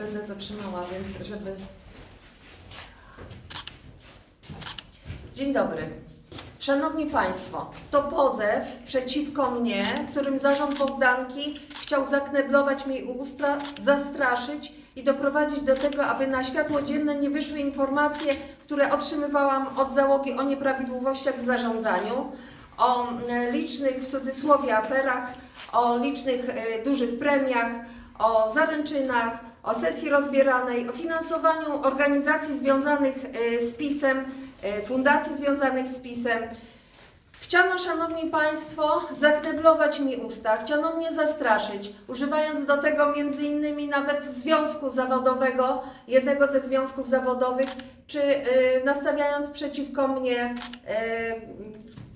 będę to trzymała, więc żeby... Dzień dobry. Szanowni Państwo, to pozew przeciwko mnie, którym zarząd Bogdanki chciał zakneblować mi usta, zastraszyć i doprowadzić do tego, aby na światło dzienne nie wyszły informacje, które otrzymywałam od załogi o nieprawidłowościach w zarządzaniu, o e, licznych w cudzysłowie aferach, o licznych e, dużych premiach, o zaręczynach, o sesji rozbieranej, o finansowaniu organizacji związanych e, z PiSem, e, fundacji związanych z PiSem. Chciano, Szanowni Państwo, zakneblować mi usta, chciano mnie zastraszyć, używając do tego między innymi nawet związku zawodowego, jednego ze związków zawodowych, czy y, nastawiając przeciwko mnie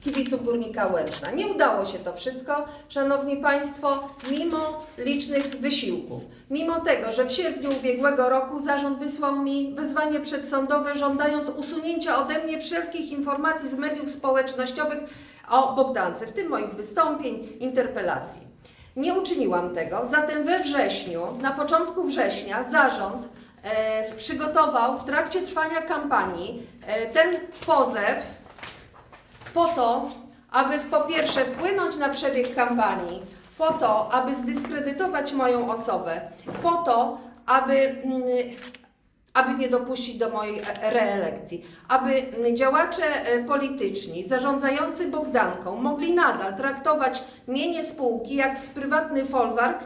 kibiców Górnika Łęczna. Nie udało się to wszystko, Szanowni Państwo, mimo licznych wysiłków. Mimo tego, że w sierpniu ubiegłego roku zarząd wysłał mi wezwanie przedsądowe żądając usunięcia ode mnie wszelkich informacji z mediów społecznościowych o Bogdance, w tym moich wystąpień, interpelacji. Nie uczyniłam tego, zatem we wrześniu, na początku września, zarząd e, przygotował w trakcie trwania kampanii e, ten pozew po to, aby po pierwsze wpłynąć na przebieg kampanii, po to, aby zdyskredytować moją osobę, po to, aby, mm, aby nie dopuścić do mojej e- reelekcji, aby działacze e, polityczni zarządzający Bogdanką mogli nadal traktować mienie spółki jak prywatny folwark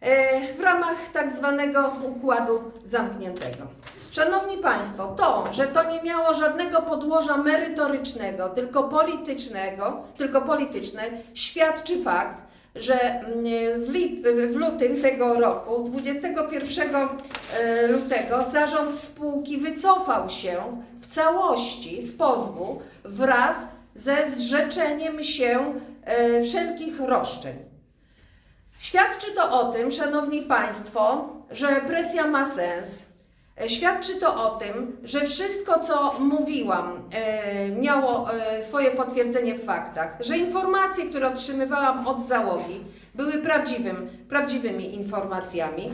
e, w ramach tak zwanego układu zamkniętego. Szanowni Państwo, to, że to nie miało żadnego podłoża merytorycznego, tylko politycznego, tylko polityczne, świadczy fakt, że mm, w, lip, w lutym tego roku, 21 e, lutego, zarząd spółki wycofał się w całości z pozwu wraz ze zrzeczeniem się e, wszelkich roszczeń. Świadczy to o tym, Szanowni Państwo, że presja ma sens. E, Świadczy to o tym, że wszystko, co mówiłam, e, miało e, swoje potwierdzenie w faktach, że informacje, które otrzymywałam od załogi, były prawdziwym, prawdziwymi informacjami.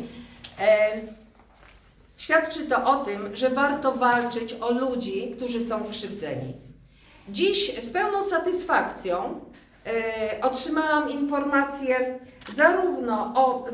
Świadczy to o tym, że warto walczyć o ludzi, którzy są krzywdzeni. Dziś z pełną satysfakcją otrzymałam informację zarówno o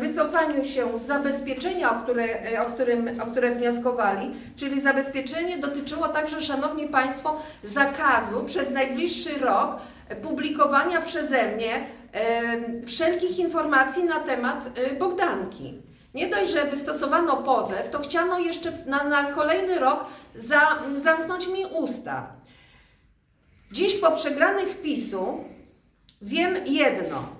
wycofaniu się z zabezpieczenia, o które, e, o, którym, o które wnioskowali, czyli zabezpieczenie dotyczyło także, Szanowni Państwo, zakazu przez najbliższy rok publikowania przeze mnie e, wszelkich informacji na temat e, Bogdanki. Nie dość, że wystosowano pozew, to chciano jeszcze na, na kolejny rok za, zamknąć mi usta. Dziś po przegranych PiSu wiem jedno,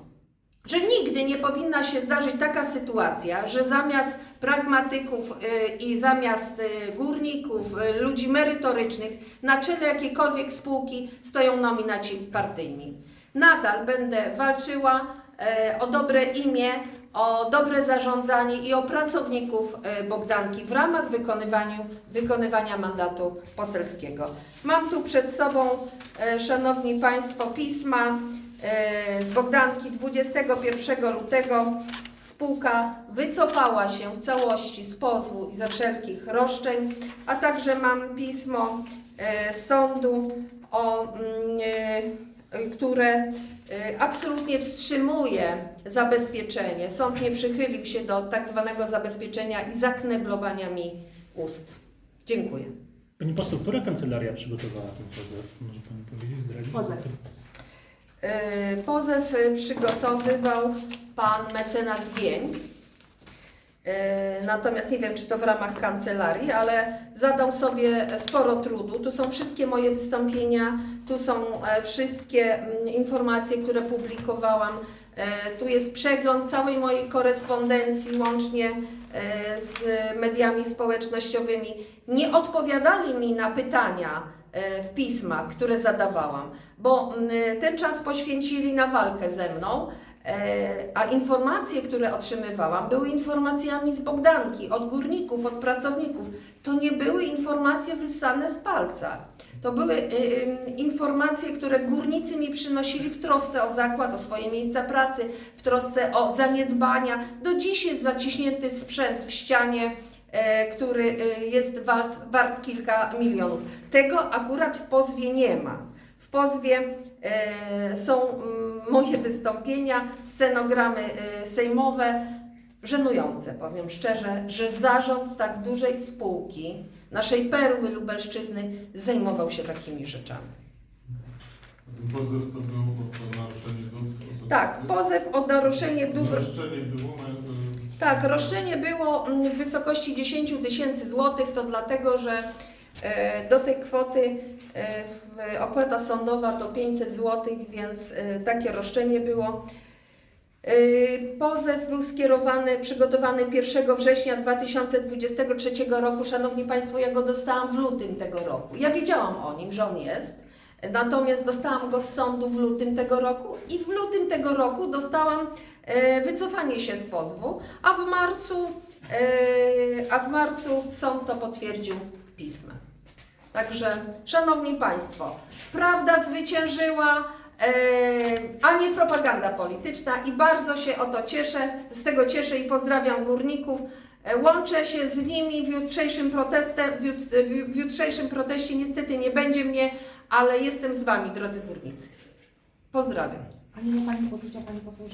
że nigdy nie powinna się zdarzyć taka sytuacja, że zamiast pragmatyków y, i zamiast y, górników, y, ludzi merytorycznych na czele jakiejkolwiek spółki stoją nominaci partyjni. Nadal będę walczyła o dobre imię, o dobre zarządzanie i o pracowników Bogdanki w ramach wykonywania mandatu poselskiego. Mam tu przed sobą, Szanowni Państwo, pisma z Bogdanki 21 lutego. Spółka wycofała się w całości z pozwu i ze wszelkich roszczeń, a także mam pismo e, z sądu, o, mm, e, które e, absolutnie wstrzymuje zabezpieczenie. Sąd nie przychylił się do tak zwanego zabezpieczenia i zakneblowania mi ust. Dziękuję. Pani poseł, która kancelaria przygotowała ten pozew? Może Pani powiedzieć, zdradzić? Pozew. E, Pozew e, przygotowywał pan mecenas Bień. E, Natomiast nie wiem, czy to w ramach kancelarii, ale zadał sobie sporo trudu. Tu są wszystkie moje wystąpienia, tu są wszystkie mm, informacje, które publikowałam. Tu jest przegląd całej mojej korespondencji, łącznie z mediami społecznościowymi. Nie odpowiadali mi na pytania w pismach, które zadawałam, bo mm, ten czas poświęcili na walkę ze mną. E, A informacje, które otrzymywałam, były informacjami z Bogdanki, od górników, od pracowników. To nie były informacje wyssane z palca. To były informacje, które górnicy mi przynosili w trosce o zakład, o swoje miejsca pracy, w trosce o zaniedbania. Do dziś jest zaciśnięty sprzęt w ścianie, e, który y, jest wart, wart kilka milionów. Tego akurat w pozwie nie ma. W pozwie e, są mm, moje wystąpienia, scenogramy e, sejmowe, żenujące, powiem szczerze, że zarząd tak dużej spółki, naszej perły Lubelszczyzny, zajmował się takimi rzeczami. Pozew to był o naruszenie dóbr osobistych? Tak, pozew o naruszenie dóbr. Zaszczenie było, Tak, roszczenie było mm, w wysokości 10 tysięcy złotych, to dlatego, że e, do tej kwoty e, opłata sądowa to 500 złotych, więc e, takie roszczenie było. Pozew był skierowany, przygotowany 1 września 2023 roku. Szanowni Państwo, ja go dostałam w lutym tego roku. Ja wiedziałam o nim, że on jest. Natomiast dostałam go z sądu w lutym tego roku i w lutym tego roku dostałam e, wycofanie się z pozwu, a w marcu, e, a w marcu sąd to potwierdził pismem. Także, Szanowni Państwo, prawda zwyciężyła, e, a nie propaganda polityczna i bardzo się o to cieszę, z tego cieszę i pozdrawiam górników. Łączę się z nimi w jutrzejszym protestem, w jutrzejszym proteście niestety nie będzie mnie, ale jestem z Wami, drodzy górnicy. Pozdrawiam. A nie ma Pani poczucia, Pani poseł, że